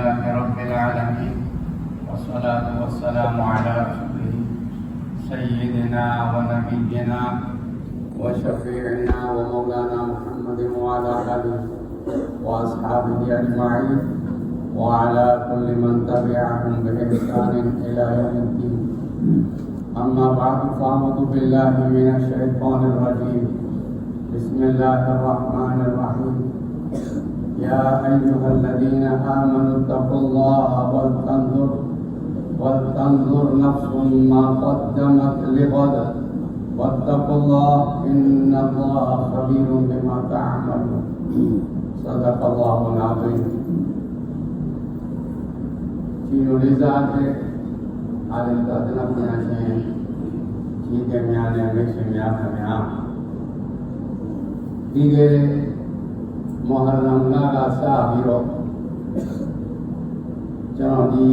لله رب العالمين والصلاة والسلام على رسوله سيدنا ونبينا وشفيعنا ومولانا محمد وعلى آله وأصحابه أجمعين وعلى كل من تبعهم بإحسان إلى يوم الدين. أما بعد فأعوذ بالله من الشيطان الرجيم. بسم الله الرحمن الرحيم. يا أيها الذين آمنوا اتقوا الله ولتنظر ولتنظر نفس ما قدمت لغد. واتقوا الله إن الله خبير بما تعملون. صدق الله العظيم. في نريزاتك على الأدنى من أشياء في جميع الأمريكا في جميع များနဲ့မိတ်ဆွေများခင်ဗျာဒီကနေ့မဟာရမလာကစပြီးတော့ကျွန်တော်ဒီ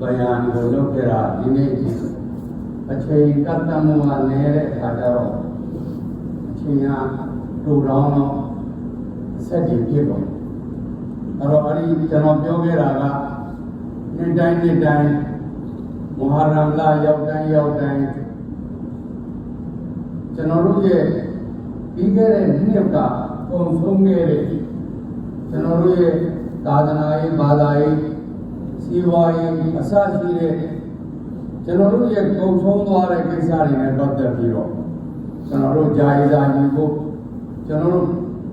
ဗယံကိုလုပ်ခဲ့တာဒီနေ့အချိန်ကတ်တမှုကနေတဲ့အခါကျတော့အချိန်ကတူတောင်းတော့ဆက်တည်ပြည့်တော့အဲ့တော့အဲ့ဒီကျွန်တော်ပြောခဲ့တာကနေ့တိုင်းနေ့တိုင်းမဟာရမလာရောက်တိုင်းရောက်တိုင်းကျွန်တော်တို့ရဲ့ပြီးခဲ့တဲ့နှစ်က ပုံဆုံးခဲ့တဲ့ကျွန်တော်တို့ရဲ့သာသနာရေးဘာသာရေးစီးပွားရေးအစရှိတဲ့ကျွန်တော်တို့ရဲ့ပုံဆုံးသွားတဲ့ကိစ္စတွေနဲ့ပတ်သက်ပြီးတော့ကျွန်တော်တို့ဂျာယီစာညီဖို့ကျွန်တော်တို့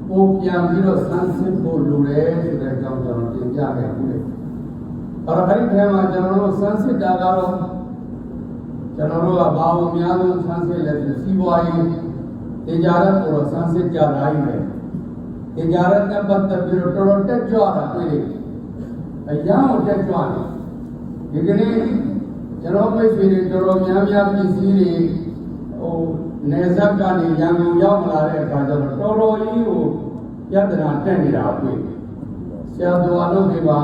ပို့ပြန်ပြီးတော့စမ်းစစ်ဖို့လိုတယ်ဆိုတဲ့အကြောင်းကျွန်တော်တင်ပြခဲ့ဘူးလေအဲ့တော့အဲ့ဒီထဲမှာကျွန်တော်တို့စမ်းစစ်တာကတော့ကျွန်တော်တို့ကဘာလို့အများဆုံးစမ်းစစ်လဲဆိုစီးပွားရေးတင်ကြရဆိုတော့စမ်းစစ်ကြတိုင်းပဲတ င်ကြရတဲ့ပတ်သက်ပြီးတော့တော်တော်တက်ကြွတာတွေ့တယ်အရာကိုတက်ကြွတယ်ဒီကနေ့ကျွန်တော်မိတ်ဆွေတွေတော်တော်များများပြည်စည်းတွေဟိုနေဆက်ကနေရန်ကုန်ရောက်လာတဲ့အခါကျတော့တော်တော်ကြီးကိုပြဿနာတက်နေတာတွေ့ဆရာတော်အလုပ်တွေပါ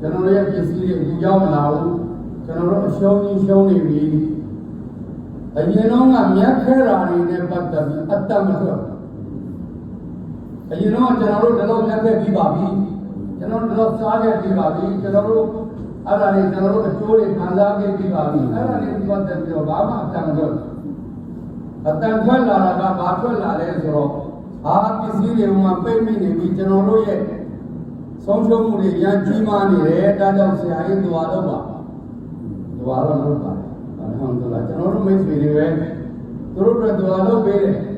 ကျွန်တော်ရဲ့ပြည်စည်းတွေအခုရောက်မလာဘူးကျွန်တော်တို့အရှုံးကြီးရှုံးနေပြီအရင်တော့ကမြတ်ခဲတာတွေနဲ့ပတ်သက်ပြီးအတ္တမထွက် အရင်တော့ကျွန်တော်တို့ဒီလိုမြတ်ခဲ့ပြီးပါပြီကျွန်တော်တို့စားခဲ့ပြီးပါပြီကျွန်တော်တို့အဲ့ဒါတွေကျွန်တော်တို့အကျိုးတွေခံစားခဲ့ပြီးပါပြီအဲ့ဒါတွေပတ်သက်ပြီးတော့ဘာမှအတ္တမထွက်အတ္တထွက်လာတာကဘာထွက်လာလဲဆိုတော့အာပစ္စည်းတွေမှာပိတ်မိနေပြီကျွန်တော်တို့ရဲ့ဆုံးရှုံးမှုတွေရန်ကြီးမားနေတယ်ဒါကြောင့်ဆရာကြီးသွားတော့ပါသွားတော့လုပ်ပါတယ်အလ်ဟမ်ဒူလ লা ကျွန်တော်တို့မိတ်ဆွေတွေပဲသူတို့တို့သွားလုပ်ပေးတယ်ဒါအကျွတ်ပြသွားတယ်ရိုးရိုးနဖလ်သွားတယ်မှာမြဲသွားလုပ်ပါတယ်ဟောဒီပုဂ္ဂိုလ်တွေရဲ့ပတ်စံနေနဲ့ပဲအကြောင်းတွေလည်းပတ်နေတယ်အကြောင်းပလီကိုအကြောင်းတော်တွေဒီနေ့တပါစီကားနေတယ်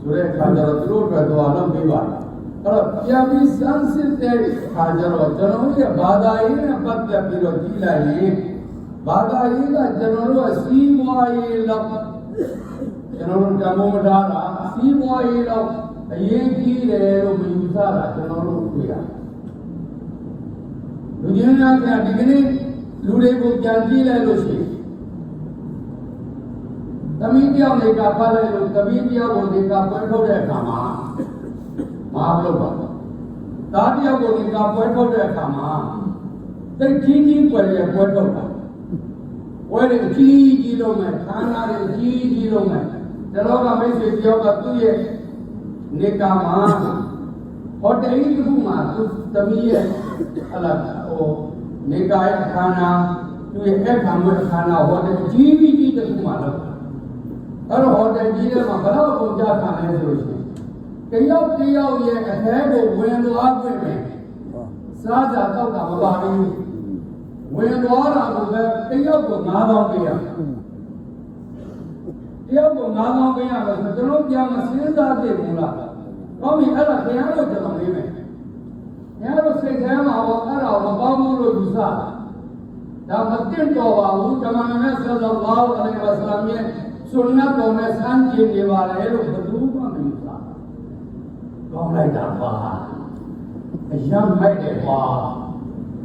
ဆိုတဲ့အခါကျတော့သူတို့အတွက်သွားလုပ်ပေးပါတယ်အဲ့တော့ပြန်ပြီးစမ်းစစ်တဲ့အခါကျတော့ကျွန်တော်ရဲ့ဘာသာရေးနဲ့ပတ်သက်ပြီးတော့ကြည့်လိုက်ရင်ဘာသာရေးကကျွန်တော်တို့ကစီးပွားရေးလောက်ကျွန်တော်တို့တမောမထားတာစီးပွားရေးလောက် အရေးကြီးတယ်လို့မယူဆတာကျွန်တော်တို့တွေ့ရတယ်လူချင်းများကဒီကနေ့လူတွေကိုပြန်ကြည့်လိုက်လို့ရှိရင်သမီးတယောက်တွေကပတ်လိုက်လို့သမီးတယောက်ကိုဒီကပွဲထုတ်တဲ့အခါမှာမအားလို့ပါဒါတယောက်ကိုဒီကပွဲထုတ်တဲ့အခါမှာတိတ်ကြီးကြီးပွဲရပွဲထုတ်တာပွဲတွေအကြီးကြီးလုံးမဲ့ခန္ဓာတွေအကြီးကြီးလုံးမဲ့ဒါတော့ကမိတ်ဆွေတယောက်ကသူ့ရဲ့ နေကာမှာဟိုတယ်ကြီးတစ်ခုမှာသူသမီးရဲ့ဟလာဟိုနေကာရဲ့ခန္ဓာသူ့ရဲ့အခါမှာခန္ဓာဟိုတယ်ကြီးကြီးတစ်ခုမှာလောက်အဲ့တော့ဟိုတယ်ကြီးထဲမှာဘယ်တော့ကုန်ကြခံလဲဆိုလို့ရှိရင်တယောက်တယောက်ရဲ့အထဲကိုဝင်သွားခွင့်ပဲစားကြတော့တာမပါဘူးဝင်သွားတာကိုပဲတယောက်ကို9000ပေးရ တယောက်ကို9000ပေးရမယ်ဆိုကျွန်တော်ပြန်မစဉ်းစားသင့်ဘူးလားကောင်းပြီအဲ့ဒါဘုရားတို့ကျွန်တော်လေးမယ်ဘုရားတို့စိတ်ထဲမှာတော့အဲ့ဒါကိုမပေါင်းဘူးလို့ယူဆတာဒါမတင့်တော်ပါဘူးဓမ္မနဲ့ဆလ္လာလာဟူအလိုင်းဝါဆလမ်ရဲ့ဆွန်နတ်တော်နဲ့ဆန်းကျင်နေပါလေလို့ဘယ်သူမှမယူဆတာကောင်းလိုက်တာပါအယံမိုက်တယ်ပါ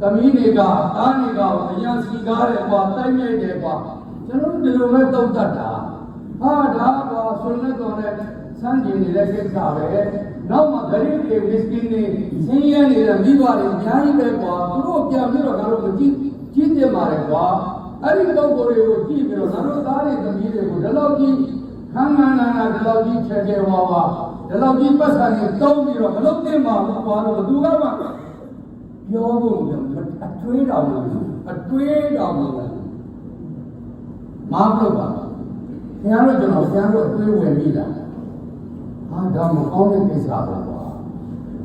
သမီးတွေကတားတွေကအယံစီကားတယ်ပါတိုက်မြိုက်တယ်ပါကျွန်တော်တို့ဒီလိုပဲတုတ်တတ်တာ ဟာဒါကဆွန်နတ်တော်နဲ့ဆန်းကျင်နေတဲ့ကိစ္စပဲနောက်မှဂရိတွေဝစ်ကီတွေဆင်းရဲနေတဲ့မိဘတွေအများကြီးပဲကွာသူတို့ပြန်ပြီးတော့ငါတို့မကြည့်ကြည့်တင်ပါလေကွာအဲ့ဒီပုံကိုယ်တွေကိုကြည့်ပြီးတော့ငါတို့သားတွေသမီးတွေကိုဒီလောက်ကြီးခမ်းခမ်းနာနာဒီလောက်ကြီးချေချေဝါဝါဒီလောက်ကြီးပတ်စံတွေတုံးပြီးတော့မလုပ်သင့်ပါဘူးကွာတော့ဘယ်သူကမှပြောဖို့မအတွေးတော်မလို့အတွေးတော်မလို့မဟုတ်ပါ ဘူးခင်ဗျားတို့ကျွန်တော်ခင်ဗျားတို့အတွေးဝင်ပြီလားဟာဒါမကောင်းတဲ့ကိစ္စပဲကွာ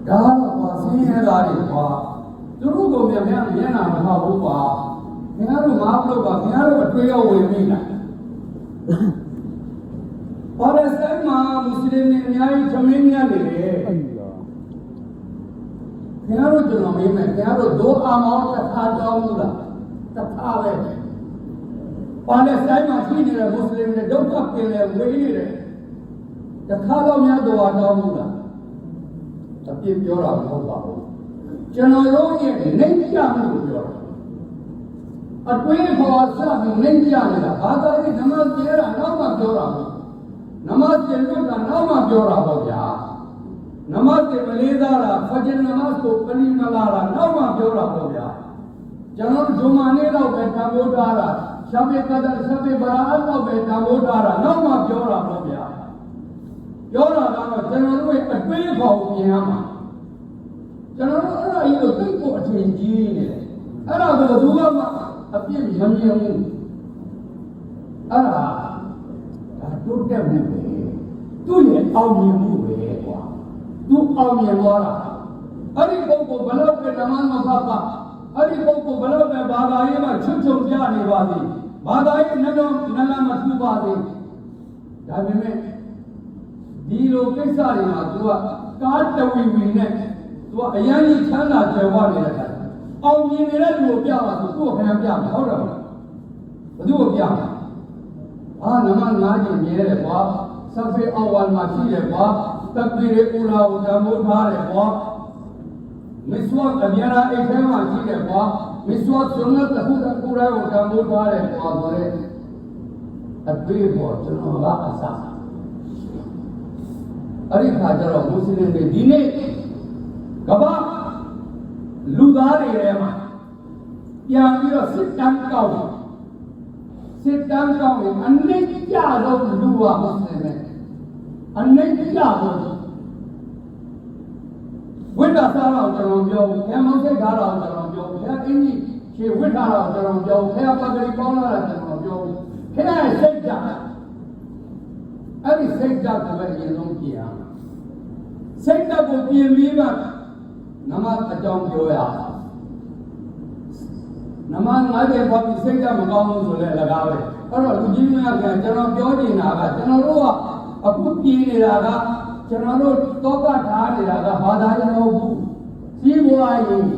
ဒါတော့ကွာဆင်းရဲတာတွေကွာသူတို့ကမြန်မြန်မျက်နှာမထောက်ဘူးကွာခင်ဗျားတို့မဟုတ်ပါခင်ဗျားတို့အတွေးရောဝင်ပြီလားပါလက်စတိုင်းမှာမွတ်စလင်တွေအများကြီးသမင်းများနေတယ်အလ္လာခင်ဗျားတို့ကျွန်တော်မေးမယ်ခင်ဗျားတို့ဒိုအာမောတစ်ခါတောင်းဘူးလားတစ်ခါပဲ ပါလက်စတိုင်းမှာရှိနေတဲ့မွတ်စလင်တွေဒုက္ခပင်လေဝေးနေတယ်တစ်ခါတော့များဒိုအာတောင်းဘူးလားအပြစ်ပြောတာမဟုတ်ပါဘူးကျွန်တော်တို့ရဲ့နှိမ့်ချမှုကိုပြောတာအတွေးခေါ်စပြီးနှိမ့်ချနေတာဘာသာရေးနမကျေတာနောက်မှပြောတာဘူးနမကျေလို့ကနောက်မှပြောတာပေါ့ဗျာနမတ်တေမလေးသားတာဖဂျ်နမတ်ကိုပလီမလာတာနောက်မှပြောတာပေါ့ဗျာကျွန်တော်ဂျုံမာနေ့တော့ပဲတံမိုးထားတာ ရှဘေကဒ်ရှဘေဘရာတ်တော့ပဲတံမိုးထားတာနောက်မှပြောတာပေါ့ဗျာပြောတာကတော့ကျွန်တော်တို့ရဲ့အတွေးခေါ်ပြင်ရမှာကျွန်တော်တို့အဲ့ဒါကြီးကိုသိဖို့အထင်ကြီးနေတယ်အဲ့ဒါကိုဘယ်သူမှအပြစ်မမြင်ဘူးအဲ့ဒါဒါတိုးတက်မှုပဲသူ့ရဲ့အောင်မြင်မှုပဲကွာသူအောင်မြင်သွားတာအဲ့ဒီပုဂ္ဂိုလ်ဘလောက်ပဲဓမ္မမဖတ်ပါ အဲ့ဒီပုဂ္ဂိုလ်ဘလောက်ပဲဘာသာရေးမှာချွတ်ချွတ်ပြနေပါသည်ဘာသာရေးနှလုံးနှလုံးမထူပါသည်ဒါပေမဲ့ဒီလိုကိစ္စတွေမှာ तू ကကားတဝီဝီနဲ့ तू ကအရန်ကြီးချမ်းသာကြွယ်ဝနေတဲ့ခါအောင်မြင်နေတဲ့လူကိုပြပါသူကိုယ်ခင်ဗျာပြမှာဟုတ်တယ်မလားဘယ်သူကိုပြမှာအာနမနာကျင်မြဲတယ်ကွာဆဖေအဝါမှာရှိတယ်ကွာတက္ကီရေဥလာကိုဓမ္မိုးထားတယ်ကွာ မစ္စဝတ်အမြဲတမ်းအိတ်ထဲမှာရှိတယ်ကွာမစ္စဝတ်ဆုနတ်တခုတခုရဲကိုဓမ္မိုးထားတယ်ကွာဆိုတဲ့အတွေ့အပေါ်ကျွန်တော်ကအစားအဲ့ဒီခါကျတော့မွတ်စလင်တွေဒီနေ့ကမ္ဘာလူသားတွေထဲမှာပြန်ပြီးတော့စစ်တမ်းကောက်တယ်စစ်တမ်းကောင်းရင်အနိစ္စဆုံးလူဟာမဆင်နဲ့အနိစ္စဆုံး ဝိတ္တစားတော့ကျွန်တော်ပြောဘူးဘုရားမောစိတ်ထားတော့ကျွန်တော်ပြောဘူးဘုရားအင်းကြီးခြေဝိတ္တတော့ကျွန်တော်ပြောဘူးဘုရားပဂရိပေါင်းလာတာကျွန်တော်ပြောဘူးဘုရားရဲ့စိတ်ဓာတ်အဲ့ဒီစိတ်ဓာတ်ကိုပဲအရင်ဆုံးပြင်ရမယ်စိတ်ဓာတ်ကိုပြင်ပြီးမှနမအကြောင်းပြောရအောင်နမ90ပေါ်ပြီးစိတ်ကမကောင်းဘူးဆိုလဲလကားပဲအဲ့တော့လူကြီးများကကျွန်တော်ပြောနေတာကကျွန်တော်တို့ကအခုပြည်နေတာက ကျွန်တော်တို့တောကထားနေတာကဘာသာရေးမဟုတ်ဘူးစီးပွားရေး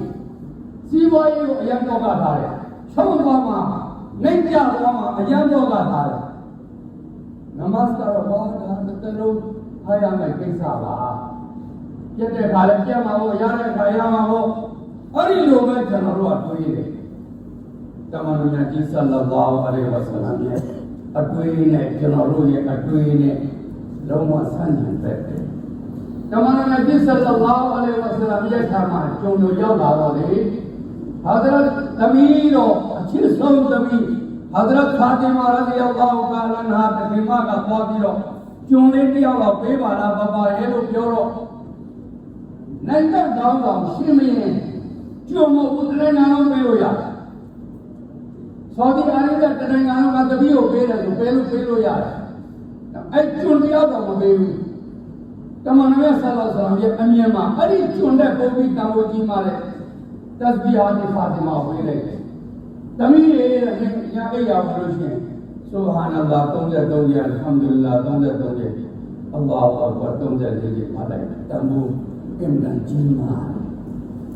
စီးပွားရေးကိုအရင်တောကထားတယ်ချုပ်သွားမှာနိုင်ကြသွားမှာအရင်တောကထားတယ်နမစကားတော့ဘာသာတစ်တလုံးအားရမယ်ကိစ္စပါပြတ်တဲ့ခါလဲပြတ်မှာပေါ့ရတဲ့ခါရမှာပေါ့အဲ့ဒီလိုပဲကျွန်တော်တို့ကတွေးတယ်တမန်တော်မြတ်ကြီးဆလ္လာလာဟူအလိုင်းဝါဆလမ်ရဲ့အတွေ့နဲ့ကျွန်တော်တို့ရဲ့အတွေ့နဲ့လုံးဝဆန့်ကျင်တဲ့တမန်တော်မြတ်ကြီးဆလ္လာလာဟူအလိုင်းဝါဆလမ်ရဲ့ခါမှာကျုံတို့ရောက်လာတော့လေဟာဒရတ်သမီးတော်အချစ်ဆုံးသမီးဟာဒရတ်ဖာတီမာရဒီအလ္လာဟူကာလန်ဟာတခင်မကပေါ်ပြီးတော့ကျုံလေးတယော က်တော့ပေးပါလားပပရဲ့လို့ပြောတော့နိုင်တဲ့ကောင်းကောင်ရှင်းမင်းကျုံမဦးတလည်းနာလုံးပေးလို့ရတယ်ဆော်ဒီအာရေဗျတနိုင်ငံလုံးကတပည့်ကိုပေးတယ်ဆိုပေးလို့ပေးလို့ရတယ်။အဲ့ကျွန်းတယောက် တော့မပေးဘူး။တမန်တော်ရဲ့ဆလာဆလမ်ရဲ့အမြင်မှာအဲ့ဒီကျွန်းတဲ့ပုံပြီးတန်ဖိုးကြီးမှတဲ့တတ်ဘီဟာဒီဖာတီမာဝေးလိုက်တယ်။တမီးရဲ့ညာအိယာဘလို့ရှိရင်ဆူဟာနလာ33ရက်အလ်ဟမ်ဒူလ লা 33ရက်အလ္လာဟူအက္ဘာ34ရက်ပါလိုက်တန်ဖိုးအင်တန်ကြီးမှာ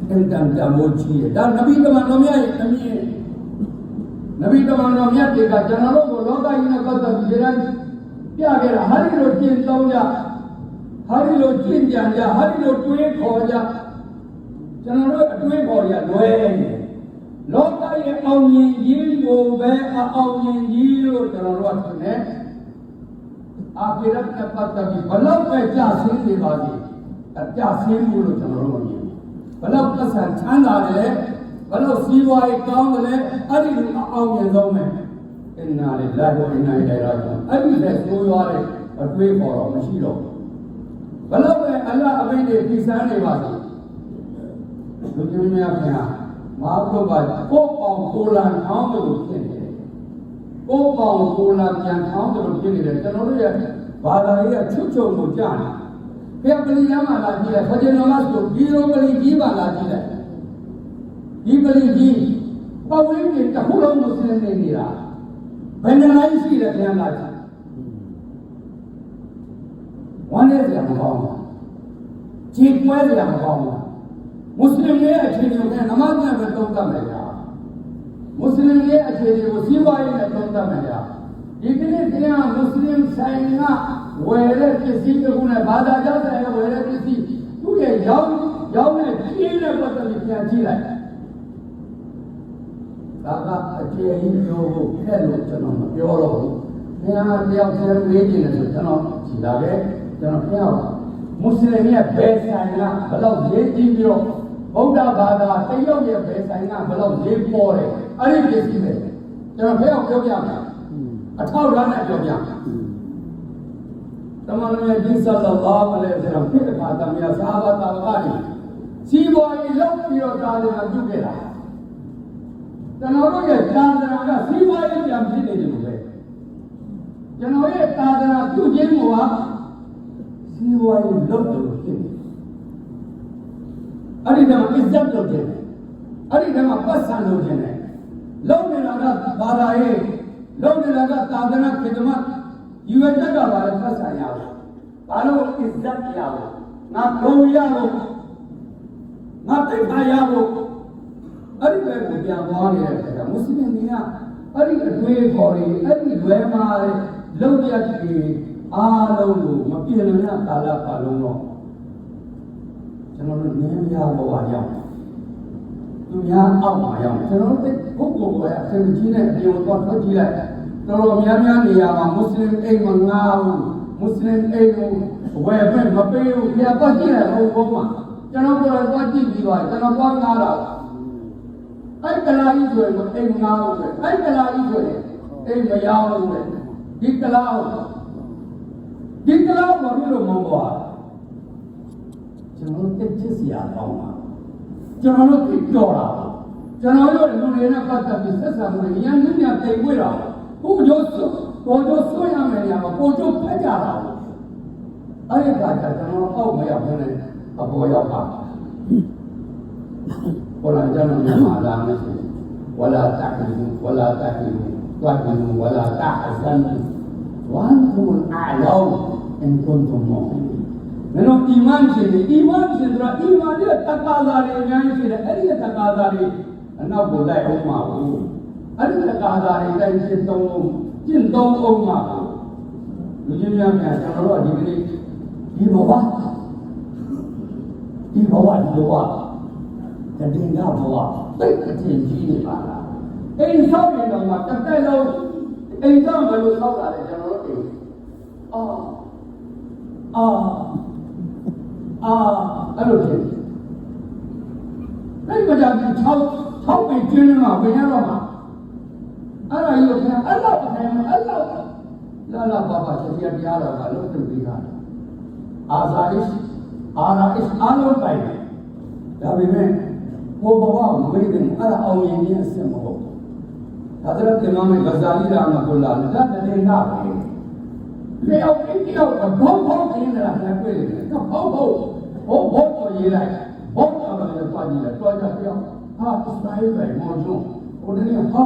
အင်တန်တန်ဖိုးကြီးတယ်ဒါနဗီတမန်တော်မြတ်ရဲ့အမြင်နဗီတမန်တော်မြတ်တွေကကျွန်တော်တို့ကိုလောကကြီးနဲ့ပတ်သက်ပြီးဒီတိုင်းပြခဲ့တာဟာဒီလိုကျင့်သုံးကြ ဟာဒီလိုကျင့်ကြံကြဟာဒီလိုတွေးခေါ်ကြကျွန်တော်တို့အတွေးခေါ်ရလွဲနေလောကရဲ့အောင်မြင်ကြီးကိုပဲအအောင်မြင်ကြီးလို့ကျွန်တော်တို့ကထင်တယ်အာခိရတ်နဲ့ပတ်သက်ပြီးဘလောက်ပဲကြာဆင်းနေပါစေအကြာဆင်းမှုလို့ကျွန်တော်တို့မမြင်ဘူးဘလောက်ပတ်စံချမ်းသာတယ်လဲဘယ်လိုစီးပွားရေးကောင်းတယ်လဲအဲ့ဒီလူအအောင်မြင်ဆုံးပဲအင်နာလေလာကိုအင်နာလေရာကြောင့်အဲ့ဒီလက်ဆိုးရွားတဲ့အတွေးပေါ်တော့မရှိတော့ဘူး ဘယ်လိုပဲအလ္လာဟ်အမိန့်တွေပြီးစမ်းနေပါစေလူကြီးများခင်ဗျာမာဘုရားကိုပေါင်ကိုလန်ထောင်းတယ်လို့ဖြစ်နေတယ်ကိုပေါင်ကိုလန်ပြန်ထောင်းတယ်လို့ဖြစ်နေတယ်ကျွန်တော်တို့ရဲ့ဘာသာရေးကချွတ်ချုံကိုကြားနေဘုရားပလီယမ်းမှာလာကြည့်တယ်ဖဂျင်နမတ်ကိုဒီလိုပလီကြီးပါလာကြည့်တယ်ဒီပလီကြီးပတ်ဝန်းကျင်တစ်ခုလုံးကိုဆင်းနေနေတာဘယ်နှလိုက်ရှိတယ်ခင်ဗျာလာကြည့် ဝမ်းနေစရာမကောင်းဘူးခြေကွဲစရာမကောင်းဘူးမွတ်စလင်ရဲ့အခြေအနေကိုနမတ်နဲ့ပဲသုံးသပ်မယ်ဗျာမွတ်စလင်ရဲ့အခြေအနေကိုစီးပွားရေးနဲ့သုံးသပ်မယ်ဗျာဒီကနေ့တရားမွတ်စလင်ဆိုင်ကဝယ်တဲ့ပစ္စည်းတစ်ခုနဲ့ဘာသာကြောင့်ဆိုင်ကဝယ်တဲ့ပစ္စည်းသူ့ရဲ့ရောင်းရောင်းတဲ့ကြီးနဲ့ပတ်သက်ပြီးပြန်ကြည့်လိုက်ဒါကအကျေအကြီးပြောဖို့ဖက်လို့ကျွန်တော်မပြောတော့ဘူး။ဘုရားတယောက်တည်းမေးကြည့်တယ်ဆိုကျွန်တော်ကြည်လာခဲ့ ကျွန်တော်ပြောမွတ်စလင်ရဲ့ဘယ်ဆိုင်ကဘယ်လောက်ရေးကြည့်ပြီးတော့ဗုဒ္ဓဘာသာတရုတ်ရဲ့ဘယ်ဆိုင်ကဘယ်လောက်ရေးပေါ်တယ်အဲ့ဒီပစ္စည်းပဲကျွန်တော်ဖះအောင်ပြောပြမယ်အထောက်ထားနဲ့ပြောပြမယ်တမန်တော်ရဲ့ဒီဆလလာဟ်အလိုင်းဝါဆလမ်ဖြစ်တဲ့အခါတမန်ဆာဘာတာဘာတွေစီးပွားရေးလုပ်ပြီးတော့တာတယ်ကပြုခဲ့တာကျွန်တော်တို့ရဲ့သာသနာကစီးပွားရေးပြန်ဖြစ်နေတယ်လို့ပဲကျွန်တော်ရဲ့သာသနာပြုခြင်းက စီးပွားရေးလုပ်တယ်လို့ဖြစ်နေအဲ့ဒီတော့အစ္စတ်လုပ်ခြင်းအဲ့ဒီတော့ပတ်စံလုပ်ခြင်းနဲ့လုပ်နေတာကဘာသာရေးလုပ်နေတာကသာသနာခေတ္တမယူရတတ်တာပါလေပတ်စံရအောင်ဘာလို့အစ္စတ်ရအောင်ငါဘုံရအောင်ငါတိတ်ခါရအောင်အဲ့ဒီပဲကိုပြန်သွားနေတဲ့အခါကျမွတ်စလင်တွေကအဲ့ဒီအတွေ့အခေါ်တွေအဲ့ဒီလွဲမာတဲ့လုပ်ရတဲ့ အားလုံးကိုမပြေလည်တဲ့ကာလပတ်လုံးတော့ကျွန်တော်တို့နည်းများဘဝရောက်တယ်သူများအောက်မှာရောက်တယ်ကျွန်တော်တို့ပုဂ္ဂိုလ်ပဲအစင်ကြီးနဲ့အပြုံတော့ထွက်ကြည့်လိုက်တော်တော်များများနေရာမှာမွတ်စလင်အိမ်မှာငါ့ဘူးမွတ်စလင်အိမ်ကိုဝယ်ပဲမပေးဘူးဘုရားတော့ကြည့်တယ်ဟိုဘုံမှာကျွန်တော်ကိုယ်တော့ကြည့်ပြီးသွားကျွန်တော်သွားငားတာအဲ့ကလာကြီးဆိုရင်အိမ်ငားဘူးပဲအဲ့ကလာကြီးဆိုရင်အိမ်မရောဘူးပဲဒီကလာ ဒီကလာဘာလို့မဟုတ်ပါကျွန်တော်တက်ချစ်စရာကောင်းပါကျွန်တော်တို့သိတော်တာကျွန်တော်တို့လူတွေနဲ့ပတ်သက်ပြီးဆက်ဆံမှုတွေရန်သူများတိမ်ဝဲတာကိုကျိုးစွကိုကျိုးဆွရမယ်နေရာမှာကိုကျိုးဖက်ကြတာအဲ့ဒီကကြကျွန်တော်အောက်မရောက်ဘဲနဲ့အပေါ်ရောက်ပါဘောလာကျွန်တော်မြန်မာလာမရှိဝလာတက္ကီဝလာတက္ကီတွားကူဝလာတအဇန်ဝမ်သူအလော အင်ကွန်တုမောမင်းတို့အီမန်ရှင်တယ်အီမန်ရှင်ဆိုတာအီမန်ရဲ့တက္ကသာတွေအများကြီးရှိတယ်အဲ့ဒီတက္ကသာတွေအနောက်ကိုလိုက်အောင်ပါဘူးအဲ့ဒီတက္ကသာတွေလိုက်ရှင်းသုံးကျင့်သုံးအောင်ပါဘူးလူကြီးများများကျွန်တော်တို့ကဒီကနေ့ဒီဘဝဒီဘဝဒီဘဝတည်ငါဘဝတိတ်အထင်ကြီးနေပါလားအိမ်ဆောက်ရင်တော့မှတစ်သက်လုံးအိမ်ဆောက်မယ်လို့ဆောက်တာလေကျွန်တော်တို့အိမ်အာ အာအာအဲ့လိုဖြစ်တယ်အဲ့မကြဘူး6 6ပေကျင်းနေမှာဘယ်ရတော့မှာအဲ့ဒါကြီးကိုခင်အဲ့လောက်အထိုင်အဲ့လောက်လာလာပါပါချက်ပြတရားတော်ကလုံးတူပြီးတာအာဇာဣအာရာဣအားလုံးပိုင်တယ်ဒါပေမဲ့ဘိုးဘဝမမေ့တယ်အဲ့ဒါအောင်ရင်ကြီးအစ်မဟုတ်ဘူးဒါကြတဲ့မမေဂဇာလီရာမကုလာဒါတည်းနာပဲလျောက်ပြီးတော့ဘောဘောခ င်းလာတယ်တွေ့တယ်ကဘောဘောဘောဘောကိုရေးလိုက်ဘောကလည်းပါကြည့်တယ်တွားကြပြောင်းဟာအစ္စရာပဲမော်ဂျွန်ဟိုတည်းဟာ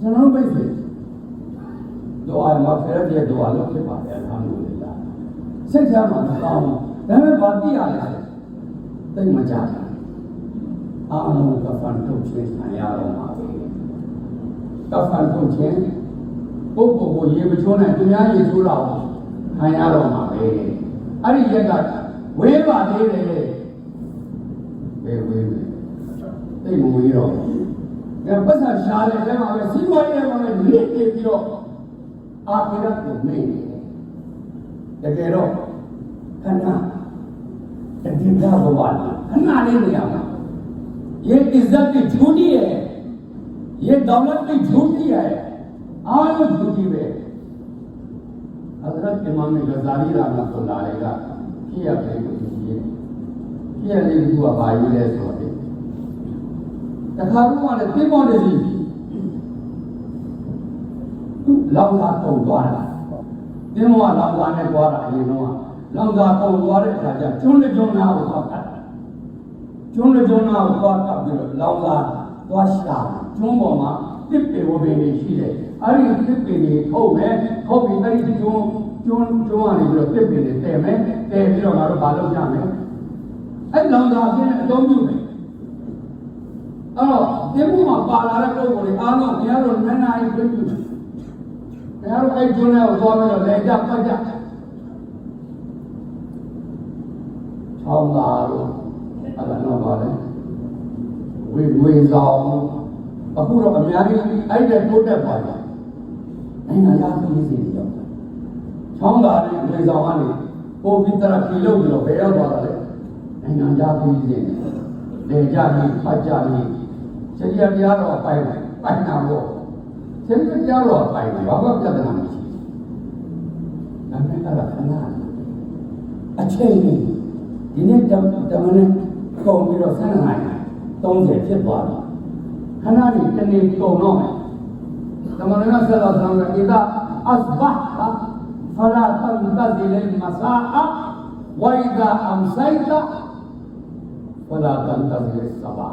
ကျွန်တော်မိတ်ဆွေဒွါမှာဖရတဲ့ဒွါလုပ်ဖြစ်ပါတယ်အလ်ဟမ်ဒူလ illah စိတ်ချမ်းသာကောင်းဒါပေမဲ့ဗာတိရလဲတိတ်မကြဘူးအာလုံးကဖန်ထုတ်ခြင်းဆံရတော့မှာပဲကဖန်ထုတ်ခြင်း یہ چھو نا تمہاری ارے یہ عزت کی جھوٹی ہے، یہ دولت کی جھوٹی ہے۔ အားလုံးဒီကြည့်ပဲအဇရတ်အီမာမ်ဂဇာလီရာမတ်တူလာလေးကဖြစ်ရပဲကိုကြည့်ရဖြစ်ရလေးကဘာယူလဲဆိုတော့တခါတော့ကလည်းပြင်ပေါ်တယ်ကြီးလောက်သာတုံသွားတာတင်းမောကလောက်သာနဲ့ကြွားတာအရင်တော့လောက်သာတုံသွားတဲ့အခါကျကျွန်းကျွန်းနာကိုသွားကတ်ကျွန်းကျွန်းနာကိုသွားကတ်ပြီးတော့လောက်သာသွားရှာကျွန်းပေါ်မှာတစ်ပေဝပင်တွေရှိတယ် အဲ့ဒီတစ်ပေတွေထုတ်မယ်ထုတ်ပြီးအဲ့ဒီကျွန်းကျွန်းကျွန်းကနေပြီးတော့တစ်ပေတွေတည်မယ်တည်ပြီးတော့ငါတို့ဘာလုပ်ကြမလဲအဲ့လောင်သာအင်းအသုံးပြုမယ်အဲ့တော့ဒီဘုမှာပါလာတဲ့ပုံကိုလေအားလုံးဘုရားတို့နန်းနာရီပြည့်ပြည့်ဘုရားတို့အဲ့ကျွန်းထဲကိုသွားပြီးတော့လေကြပတ်ကြချောင်းသာတို့အဲ့ဒါတော့ပါလေဝေဝေဆောင်အခုတော့အများကြီးအဲ့တဲ့တိုးတက်ပါပြီ နိုင်ငံသားပြည်စီတွေရောက်ချောင်းသာနဲ့ဝေဆောင်ကနေပို့ပြီးတရခီလို့ပြီးတော့ဘယ်ရောက်သွားတာလဲနိုင်ငံသားပြည်စီတွေလေကြပြီးပတ်ကြပြီးဆရာတရားတော်ပိုင်တယ်ပိုင်တာပေါ့ဆရာတရားတော်ပိုင်တယ်ဘာမှပြဿနာမရှိဘူးဒါနဲ့အဲ့ဒါခဏအချိန်ကြီးဒီနေ့တမနဲ့ကုန်ပြီးတော့7နိုင်30ဖြစ်သွားပြီခဏလေးတနေ့ကုန်တော့မယ် တမန်တော်ဆရာဆောင်ကအစ်ဒါအစဘတ်ဖလာတန်တဇီလ်မဆာအဝိဒါအမ်ဆိုင်တာဖလာတန်တဇီလ်ဆဘာ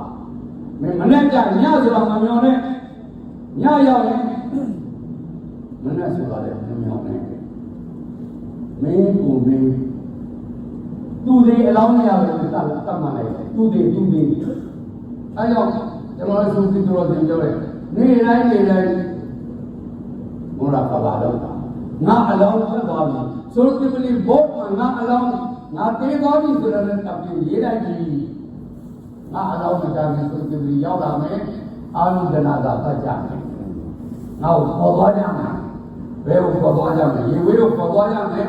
မင်းမနဲ့ကြညဆိုတာမမျောနဲ့ညရောက်ရင်မနဲ့ဆိုတာလည်းမမျောနဲ့မင်းကိုမင်းသူတွေအလောင်းနေရတယ်တတ်တတ်မှလိုက်သူတွေသူတွေအဲကြောင့်ကျွန်တော်တို့သူတို့တင်ပြောတယ်နေတိုင်းနေတိုင်း ဘုရားကဘာလို့ငါအလောင်းဆက်သွားပြီဆိုတော့ဒီမလီဘောမှာငါအလောင်းငါတေးသွားပြီဆိုတော့လည်းအပြင်ရေးလိုက်ပြီငါအလောင်းမကြခင်ဆိုကြပြီးရောက်လာမယ်အာလုဒနာသာပတ်ကြမယ်ငါ့ကိုခေါ်သွားကြမယ်ဘယ်ကိုခေါ်သွားကြမလဲရေဝေးကိုခေါ်သွားကြမယ်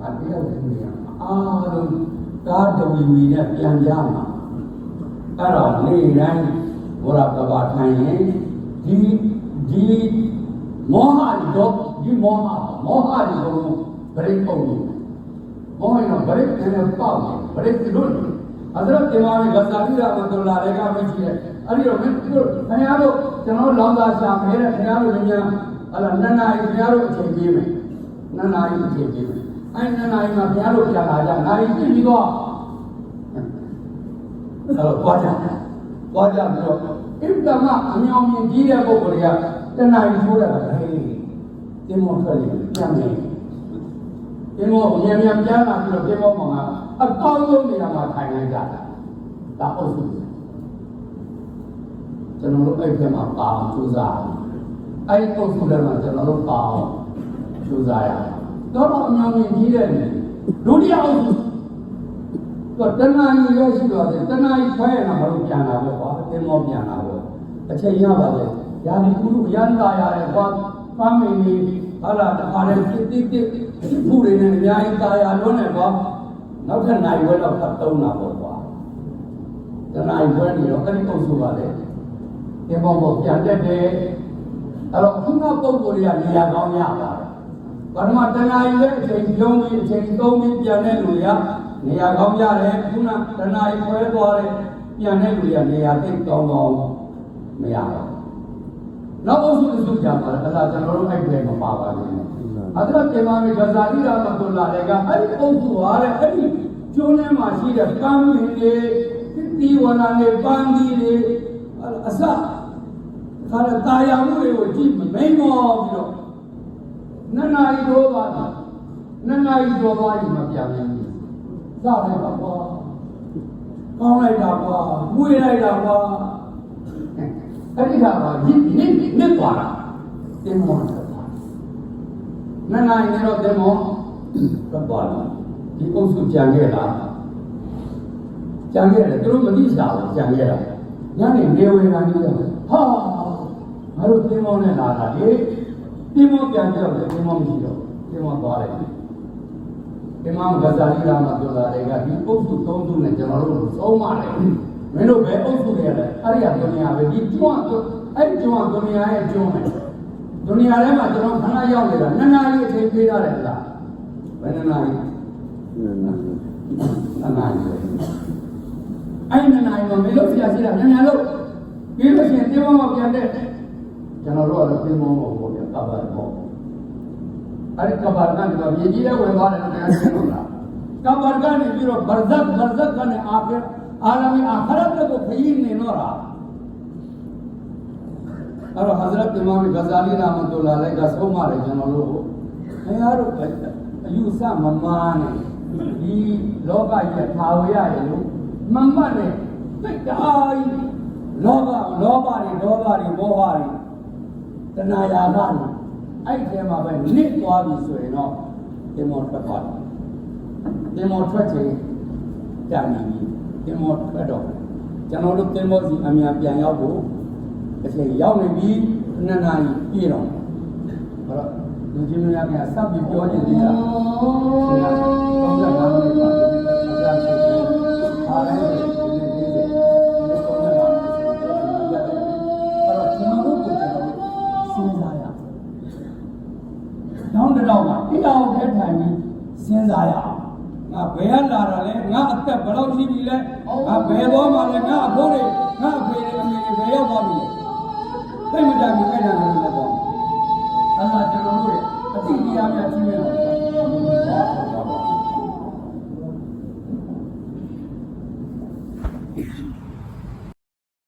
ငါတရားဝင်နေရမှာအာလုံးကားတဝီဝီနဲ့ပြန်ကြမှာအဲ့တော့နေ့တိုင်းဘုရားကဘာထိုင်ရင်ဒီဒီ မောဟတော့ဒီမောဟမောဟဒီဘုံဘရိတ်ပုံနေမောဟကဘရိတ်နဲ့ပေါ့ဘရိတ်လို့အဇရတ်ဒီမာဂဇာတိရာမတူလာတွေကမကြည့်ရဲအဲ့ဒီတော့မင်းတို့ခင်ဗျားတို့ကျွန်တော်လောင်းသားရှာမဲတဲ့ခင်ဗျားတို့လည်းများအဲ့ဒါနန္နာကြီးခင်ဗျားတို့အချိန်ပေးမယ်နန္နာကြီးအချိန်ပေးမယ်အဲ့နန္နာကြီးကခင်ဗျားတို့ပြန်လာကြငါကြီးကြည့်ပြီးတော့အဲ့တော့ကြွားကြကြွားကြပြီးတော့အင်တမအမြောင်မြင်ကြီးတဲ့ပုံပေါ်တွေက တဏှာကြီးထိုးရတာဟေးတင်းမောထွက်လေပြန်တယ်တင်းမောအများများပြန်လာပြီးတော့တင်းမောမှာအကောင်းဆုံးနေရာမှာထိုင်လိုက်ကြတာဒါအုပ်စုကျွန်တော်တို့အဲ့ဒီမှာပါအောင်စူးစမ်းအဲ့ဒီအုပ်စုထဲမှာကျွန်တော်တို့ပါအောင်စူးစမ်းရတော့အများကြီးကြီးတဲ့နေဒုတိယအုပ်စုတော့တဏှာကြီးလည်းရှိတော့တယ်တဏှာကြီးခွဲရတာမလို့ပြန်လာတော့ဟောတင်းမောပြန်လာတော့အချိန်ရပါတယ် ယာဒီကုလူအရန်တာရတဲ့ဘာပန်းမင်းကြီးဟာလာတအားတဲ့တစ်တစ်တစ်ဘူးတွေနဲ့အများကြီးတာယာလုံးနဲ့ပေါ့နောက်ထပ်နိုင်ဝဲတော့ဖတ်သုံးတာပေါ့ကွာတနိုင်ဝဲနေတော့အဲ့ဒီအုပ်စုပါလေဒီပေါ့ပေါ့ပြန်တက်တယ်အဲ့တော့ခုနပုံကိုယ်တွေကနေရာကောင်းရပါတယ်ဘာမှတဏှာကြီးရဲ့အချိန်လုံးပြီးအချိန်သုံးပြီးပြန်တဲ့လူရနေရာကောင်းရတယ်ခုနတဏှာကြီးခွဲသွားတယ်ပြန်တဲ့လူရနေရာသိကောင်းကောင်းမရပါဘူး နောက်အုပ်စုတစ်စုကြာပါလားဒါကကျွန်တော်တို့အဲ့ဒီမှာပါပါလိမ့်မယ်အဒရကေမာမေဂဇာလီရာမတ်တူလာလည်းကအဲ့ဒီအုပ်စုဟာလည်းအဲ့ဒီကျွန်းထဲမှာရှိတဲ့ကမ်းမင်းတွေတိဝနာနဲ့ပန်းကြီးတွေအစခါရတာယာမှုတွေကိုကြည့်မိန်မောပြီးတော့နှစ်နာရီတော့သွားတာနှစ်နာရီတော့သွားရင်မပြောင်းဘူးစတယ်ပါကွာကောင်းလိုက်တာကွာမွေးလိုက်တာကွာ အဲ့ဒီကပါညစ်ညစ်ညစ်သွားတာတင်မောတယ်နန္နာရီတော့တင်မောတော့ပါလာဒီအုပ်စုကြံခဲ့တာကြံခဲ့တယ်သူတို့မသိချာဘူးကြံခဲ့တာညနေနေဝင်လာပြီးတော့ဟာငါတို့တင်မောနဲ့လာတာလေတင်မောပြန်ကြောက်တယ်တင်မောမရှိတော့တင်မောသွားတယ်အီမမ်ဂဇာလီရာမတ်တူလာတွေကဒီအုပ်စုသုံးစုနဲ့ကျွန်တော်တို့သုံးပါတယ် မင်းတို့ပဲအုပ်စုတွေလဲအဲ့ဒီကဒုနီယာပဲဒီကျွန်းကအဲ့ကျွန်းကဒုနီယာရဲ့ကျွန်းပဲဒုနီယာထဲမှာကျွန်တော်ခဏရောက်နေတာနှစ်နာရီအချိန်ပေးထားတယ်လားဘယ်နှစ်နာရီနှစ်နာရီအဲ့နှစ်နာရီမှာမင်းတို့ဆရာရှိတာမြန်မြန်လို့ပြီးလို့ရှိရင်တင်းမောမပြန်တဲ့ကျွန်တော်တို့ကတော့တင်းမောမဟုတ်ဘူးကဘာပေါ့အဲ့ဒီကဘာကနေတော့မြေကြီးထဲဝင်သွားတယ်တရားရှင်းလို့လားကဘာကနေပြီးတော့ဘာဇတ်ဘာဇတ်ကနေအာဖီအာလမီအာခရ တ်ကိုခရီးနေတော့တာအဲ့တော့ Hazrat Imam Ghazali ရာမတူလာလည်းကဆုံးမတယ်ကျွန်တော်တို့ခင်ဗျားတို့အယူဆမမားနဲ့ဒီလောကကြီးထာဝရရဲ့လို့မမတ်နဲ့တိတ်တိုင်းလောဘလောဘတွေဒေါသတွေမောဟတွေတဏှာယာကတွေအဲ့ဒီထဲမှာပဲနစ်သွားပြီဆိုရင်တော့ဒီမောထွက်သွားတယ်ဒီမောထွက်ချင်ကြံနေပြီ ဒီမောထွက်တော့ကျွန်တော်တို့သင်္ဘောစီအမြန်ပြန်ရောက်ဖို့အချိန်ရောက်နေပြီနှစ်နာရီပြည့်တော့အဲ့တော့လူကြီးများကစပ်ပြီးပြောနေသေးတာဆရာတော့ကငါတို့ကဆရာဆိုတယ်အားလည်းဒီနေ့ဒီနေ့ဒီနေ့တော့လည်းရတယ်အဲ့တော့ကျွန်တော်တို့ကိုကျွန်တော်တို့စဉ်းစားရအောင်တောင်းတတော့မှာတရားကိုထဲထိုင်ပြီးစဉ်းစားရအောင်ငါ ဘယ်ကလာတာလဲငါအသက်ဘယ်လောက်ရှိပြီလဲငါဘယ်သွားမှလဲငါအဖိုးတွေငါအဖေတွေအမေတွေဘယ်ရောက်သွားပြီလဲသိမကြဘူးအဲ့ဒါလည်းလည်းပေါ့အဲ့ဒါကျွန်တော်တို့ရဲ့အတိတရားများကြီးနေတော့